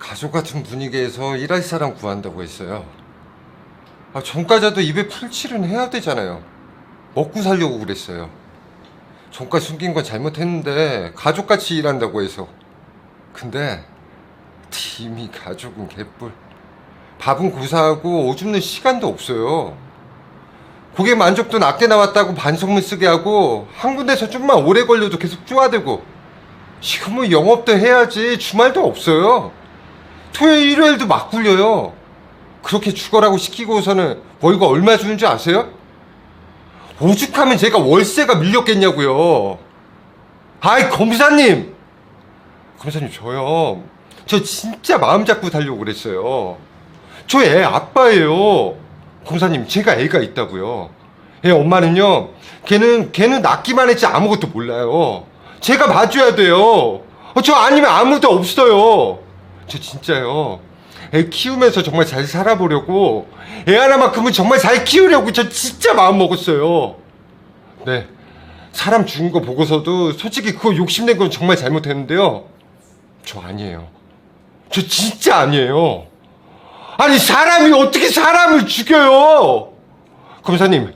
가족 같은 분위기에서 일할 사람 구한다고 했어요. 아, 종과자도 입에 풀칠은 해야 되잖아요. 먹고 살려고 그랬어요. 종과 숨긴 건 잘못했는데 가족같이 일한다고 해서. 근데 팀이 가족은 개뿔. 밥은 고사하고 오줌는 시간도 없어요. 고객 만족도 낮게 나왔다고 반성문 쓰게 하고 한 군데서 좀만 오래 걸려도 계속 쪼아대고 지금 뭐 영업도 해야지 주말도 없어요. 토요일 일요일도 막 굴려요. 그렇게 죽어라고 시키고서는 월급 얼마 주는 줄 아세요? 오죽하면 제가 월세가 밀렸겠냐고요. 아이 검사님, 검사님 저요. 저 진짜 마음 잡고 살려고 그랬어요. 저 애 아빠예요. 검사님 제가 애가 있다고요. 애 엄마는요. 걔는 걔는 낳기만 했지 아무것도 몰라요. 제가 봐줘야 돼요. 어, 저 아니면 아무도 없어요. 저 진짜요. 애 키우면서 정말 잘 살아보려고 애 하나만큼은 정말 잘 키우려고 저 진짜 마음 먹었어요. 네. 사람 죽은 거 보고서도 솔직히 그거 욕심낸 건 정말 잘못했는데요. 저 아니에요. 저 진짜 아니에요. 아니 사람이 어떻게 사람을 죽여요? 검사님,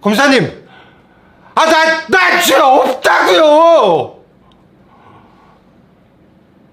검사님, 아나나죄 없다고요.